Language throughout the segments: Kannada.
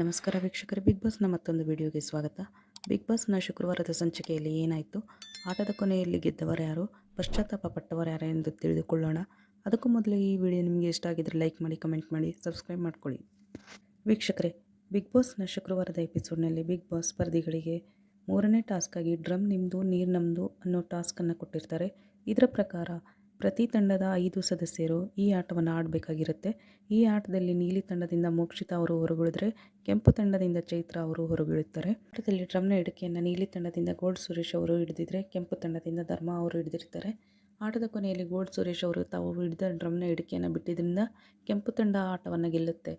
ನಮಸ್ಕಾರ ವೀಕ್ಷಕರೇ ಬಿಗ್ ಬಾಸ್ನ ಮತ್ತೊಂದು ವಿಡಿಯೋಗೆ ಸ್ವಾಗತ. ಬಿಗ್ ಬಾಸ್ನ ಶುಕ್ರವಾರದ ಸಂಚಿಕೆಯಲ್ಲಿ ಏನಾಯಿತು? ಆಟದ ಕೊನೆಯಲ್ಲಿ ಗೆದ್ದವರು ಯಾರು? ಪಶ್ಚಾತ್ತಾಪ ಪಟ್ಟವರು ಯಾರು ಎಂದು ತಿಳಿದುಕೊಳ್ಳೋಣ. ಅದಕ್ಕೂ ಮೊದಲು ಈ ವಿಡಿಯೋ ನಿಮಗೆ ಇಷ್ಟ ಆಗಿದ್ದರೆ ಲೈಕ್ ಮಾಡಿ ಕಮೆಂಟ್ ಮಾಡಿ ಸಬ್ಸ್ಕ್ರೈಬ್ ಮಾಡ್ಕೊಳ್ಳಿ. ವೀಕ್ಷಕರೇ ಬಿಗ್ ಬಾಸ್ನ ಶುಕ್ರವಾರದ ಎಪಿಸೋಡ್ನಲ್ಲಿ ಬಿಗ್ ಬಾಸ್ ಸ್ಪರ್ಧಿಗಳಿಗೆ ಮೂರನೇ ಟಾಸ್ಕ್ ಆಗಿ ಡ್ರಮ್ ನಿಮ್ಮದು ನೀರು ನಮ್ಮದು ಅನ್ನೋ ಟಾಸ್ಕನ್ನು ಕೊಟ್ಟಿರ್ತಾರೆ. ಇದರ ಪ್ರಕಾರ ಪ್ರತಿ ತಂಡದ ಐದು ಸದಸ್ಯರು ಈ ಆಟವನ್ನು ಆಡಬೇಕಾಗಿರುತ್ತೆ. ಈ ಆಟದಲ್ಲಿ ನೀಲಿ ತಂಡದಿಂದ ಮೋಕ್ಷಿತ ಅವರು ಹೊರಗುಳಿದ್ರೆ ಕೆಂಪು ತಂಡದಿಂದ ಚೈತ್ರ ಅವರು ಹೊರಗುಳುತ್ತಾರೆ ಆಟದಲ್ಲಿ ಡ್ರಮ್ನ ಹಿಡಿಕೆಯನ್ನು ನೀಲಿ ತಂಡದಿಂದ ಗೋಲ್ಡ್ ಸುರೇಶ್ ಅವರು ಹಿಡಿದಿದ್ರೆ ಕೆಂಪು ತಂಡದಿಂದ ಧರ್ಮ ಅವರು ಹಿಡಿದಿರ್ತಾರೆ. ಆಟದ ಕೊನೆಯಲ್ಲಿ ಗೋಲ್ಡ್ ಸುರೇಶ್ ಅವರು ತಾವು ಹಿಡಿದ ಡ್ರಮ್ನ ಇಡಿಕೆಯನ್ನು ಬಿಟ್ಟಿದ್ದರಿಂದ ಕೆಂಪು ತಂಡ ಆಟವನ್ನು ಗೆಲ್ಲುತ್ತೆ.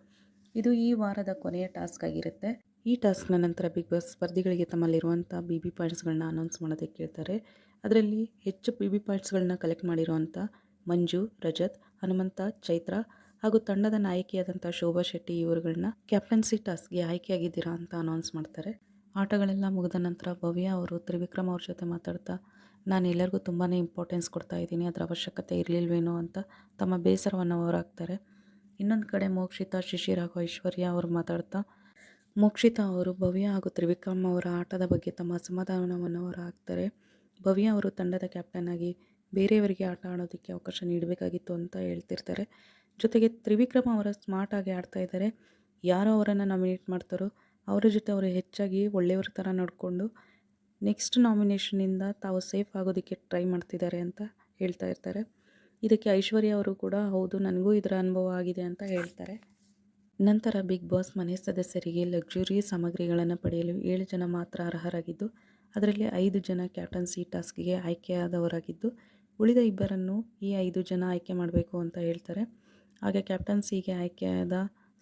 ಇದು ಈ ವಾರದ ಕೊನೆಯ ಟಾಸ್ಕ್ ಆಗಿರುತ್ತೆ. ಈ ಟಾಸ್ಕ್ನ ನಂತರ ಬಿಗ್ ಬಾಸ್ ಸ್ಪರ್ಧಿಗಳಿಗೆ ತಮ್ಮಲ್ಲಿರುವಂಥ ಬಿ ಬಿ ಪಾಯಿಂಟ್ಸ್ಗಳನ್ನ ಅನೌನ್ಸ್ ಮಾಡೋದಕ್ಕೆ ಕೇಳ್ತಾರೆ. ಅದರಲ್ಲಿ ಹೆಚ್ಚು ಬಿ ಬಿ ಪಾಯಿಂಟ್ಸ್ಗಳನ್ನ ಕಲೆಕ್ಟ್ ಮಾಡಿರುವಂಥ ಮಂಜು, ರಜತ್, ಹನುಮಂತ, ಚೈತ್ರ ಹಾಗೂ ತಂಡದ ನಾಯಕಿಯಾದಂಥ ಶೋಭಾ ಶೆಟ್ಟಿ ಇವರುಗಳನ್ನ ಕ್ಯಾಪ್ಟನ್ಸಿ ಟಾಸ್ಕ್ಗೆ ಆಯ್ಕೆಯಾಗಿದ್ದೀರಾ ಅಂತ ಅನೌನ್ಸ್ ಮಾಡ್ತಾರೆ. ಆಟಗಳೆಲ್ಲ ಮುಗಿದ ನಂತರ ಭವ್ಯ ಅವರು ತ್ರಿವಿಕ್ರಮ್ ಅವ್ರ ಜೊತೆ ಮಾತಾಡ್ತಾ ನಾನು ಎಲ್ಲರಿಗೂ ತುಂಬಾ ಇಂಪಾರ್ಟೆನ್ಸ್ ಕೊಡ್ತಾ ಇದ್ದೀನಿ, ಅದರ ಅವಶ್ಯಕತೆ ಇರಲಿಲ್ವೇನೋ ಅಂತ ತಮ್ಮ ಬೇಸರವನ್ನು ಹೊರಹಾಕ್ತಾರೆ. ಇನ್ನೊಂದು ಕಡೆ ಮೋಕ್ಷಿತಾ ಶಿಶಿರ ಹಾಗೂ ಐಶ್ವರ್ಯ ಅವರು ಮಾತಾಡ್ತಾ, ಮೋಕ್ಷಿತಾ ಅವರು ಭವ್ಯ ಹಾಗೂ ತ್ರಿವಿಕ್ರಮ್ ಅವರ ಆಟದ ಬಗ್ಗೆ ತಮ್ಮ ಅಸಮಾಧಾನವನ್ನು ಅವರು ಹಾಕ್ತಾರೆ. ಭವ್ಯ ಅವರು ತಂಡದ ಕ್ಯಾಪ್ಟನ್ ಆಗಿ ಬೇರೆಯವರಿಗೆ ಆಟ ಆಡೋದಕ್ಕೆ ಅವಕಾಶ ನೀಡಬೇಕಾಗಿತ್ತು ಅಂತ ಹೇಳ್ತಿರ್ತಾರೆ. ಜೊತೆಗೆ ತ್ರಿವಿಕ್ರಮ್ ಅವರ ಸ್ಮಾರ್ಟ್ ಆಗಿ ಆಡ್ತಾ ಇದ್ದಾರೆ. ಯಾರು ಅವರನ್ನು ನಾಮಿನೇಟ್ ಮಾಡ್ತಾರೋ, ಅವರ ಜೊತೆ ಅವರು ಹೆಚ್ಚಾಗಿ ಒಳ್ಳೆಯವ್ರ ಥರ ನೋಡಿಕೊಂಡು ನೆಕ್ಸ್ಟ್ ನಾಮಿನೇಷನಿಂದ ತಾವು ಸೇಫ್ ಆಗೋದಕ್ಕೆ ಟ್ರೈ ಮಾಡ್ತಿದ್ದಾರೆ ಅಂತ ಹೇಳ್ತಾ ಇರ್ತಾರೆ. ಇದಕ್ಕೆ ಐಶ್ವರ್ಯ ಅವರು ಕೂಡ, ಹೌದು, ನನಗೂ ಇದರ ಅನುಭವ ಆಗಿದೆ ಅಂತ ಹೇಳ್ತಾರೆ. ನಂತರ ಬಿಗ್ ಬಾಸ್ ಮನೆ ಸದಸ್ಯರಿಗೆ ಲಕ್ಸುರಿ ಸಾಮಗ್ರಿಗಳನ್ನು ಪಡೆಯಲು ಏಳು ಜನ ಮಾತ್ರ ಅರ್ಹರಾಗಿದ್ದು, ಅದರಲ್ಲಿ ಐದು ಜನ ಕ್ಯಾಪ್ಟನ್ಸಿ ಟಾಸ್ಕ್ಗೆ ಆಯ್ಕೆಯಾದವರಾಗಿದ್ದು, ಉಳಿದ ಇಬ್ಬರನ್ನು ಈ ಐದು ಜನ ಆಯ್ಕೆ ಮಾಡಬೇಕು ಅಂತ ಹೇಳ್ತಾರೆ. ಹಾಗೆ ಕ್ಯಾಪ್ಟನ್ಸಿಗೆ ಆಯ್ಕೆಯಾದ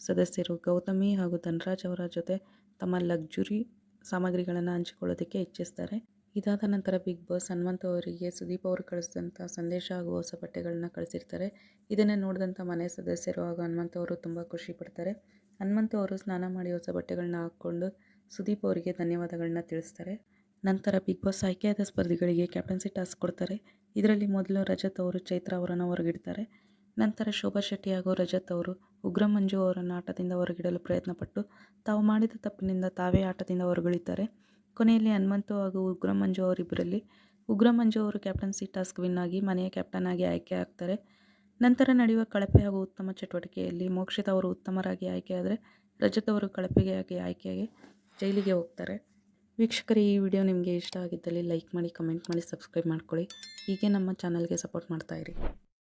ಸದಸ್ಯರು ಗೌತಮಿ ಹಾಗೂ ಧನರಾಜ್ ಅವರ ಜೊತೆ ತಮ್ಮ ಲಕ್ಸುರಿ ಸಾಮಗ್ರಿಗಳನ್ನು ಹಂಚಿಕೊಳ್ಳೋದಕ್ಕೆ ಇಚ್ಛಿಸ್ತಾರೆ. ಇದಾದ ನಂತರ ಬಿಗ್ ಬಾಸ್ ಹನುಮಂತ ಅವರಿಗೆ ಸುದೀಪ್ ಅವರು ಕಳಿಸಿದಂಥ ಸಂದೇಶ ಹಾಗೂ ಹೊಸ ಬಟ್ಟೆಗಳನ್ನ ಕಳಿಸಿರ್ತಾರೆ. ಇದನ್ನು ನೋಡಿದಂಥ ಮನೆ ಸದಸ್ಯರು ಹಾಗೂ ಹನುಮಂತ ಅವರು ತುಂಬ ಖುಷಿ ಪಡ್ತಾರೆ. ಹನುಮಂತ ಅವರು ಸ್ನಾನ ಮಾಡಿ ಹೊಸ ಬಟ್ಟೆಗಳನ್ನ ಹಾಕ್ಕೊಂಡು ಸುದೀಪ್ ಅವರಿಗೆ ಧನ್ಯವಾದಗಳನ್ನ ತಿಳಿಸ್ತಾರೆ. ನಂತರ ಬಿಗ್ ಬಾಸ್ ಆಯ್ಕೆಯಾದ ಸ್ಪರ್ಧಿಗಳಿಗೆ ಕ್ಯಾಪ್ಟನ್ಸಿ ಟಾಸ್ಕ್ ಕೊಡ್ತಾರೆ. ಇದರಲ್ಲಿ ಮೊದಲು ರಜತ್ ಅವರು ಚೈತ್ರ ಅವರನ್ನು ಹೊರಗಿಡ್ತಾರೆ. ನಂತರ ಶೋಭಾ ಶೆಟ್ಟಿ ಹಾಗೂ ರಜತ್ ಅವರು ಉಗ್ರ ಮಂಜು ಅವರನ್ನು ಆಟದಿಂದ ಹೊರಗಿಡಲು ಪ್ರಯತ್ನಪಟ್ಟು ತಾವು ಮಾಡಿದ ತಪ್ಪಿನಿಂದ ತಾವೇ ಆಟದಿಂದ ಹೊರಗುಳಿತಾರೆ ಕೊನೆಯಲ್ಲಿ ಹನುಮಂತು ಹಾಗೂ ಉಗ್ರ ಮಂಜು ಅವರಿಬ್ಬರಲ್ಲಿ. ಉಗ್ರ ಮಂಜು ಅವರು ಕ್ಯಾಪ್ಟನ್ಸಿ ಟಾಸ್ಕ್ ವಿನ್ ಆಗಿ ಮನೆಯ ಕ್ಯಾಪ್ಟನ್ ಆಗಿ ಆಯ್ಕೆ ಆಗ್ತಾರೆ. ನಂತರ ನಡೆಯುವ ಕಳಪೆ ಹಾಗೂ ಉತ್ತಮ ಚಟುವಟಿಕೆಯಲ್ಲಿ ಮೋಕ್ಷಿತ ಅವರು ಉತ್ತಮರಾಗಿ ಆಯ್ಕೆಯಾದರೆ ರಜತ್ ಅವರು ಕಳಪೆಗೆ ಆಗಿ ಆಯ್ಕೆಯಾಗಿ ಜೈಲಿಗೆ ಹೋಗ್ತಾರೆ. ವೀಕ್ಷಕರು, ಈ ವಿಡಿಯೋ ನಿಮಗೆ ಇಷ್ಟ ಆಗಿದ್ದಲ್ಲಿ ಲೈಕ್ ಮಾಡಿ, ಕಮೆಂಟ್ ಮಾಡಿ, ಸಬ್ಸ್ಕ್ರೈಬ್ ಮಾಡ್ಕೊಳ್ಳಿ. ಹೀಗೆ ನಮ್ಮ ಚಾನಲ್ಗೆ ಸಪೋರ್ಟ್ ಮಾಡ್ತಾಯಿರಿ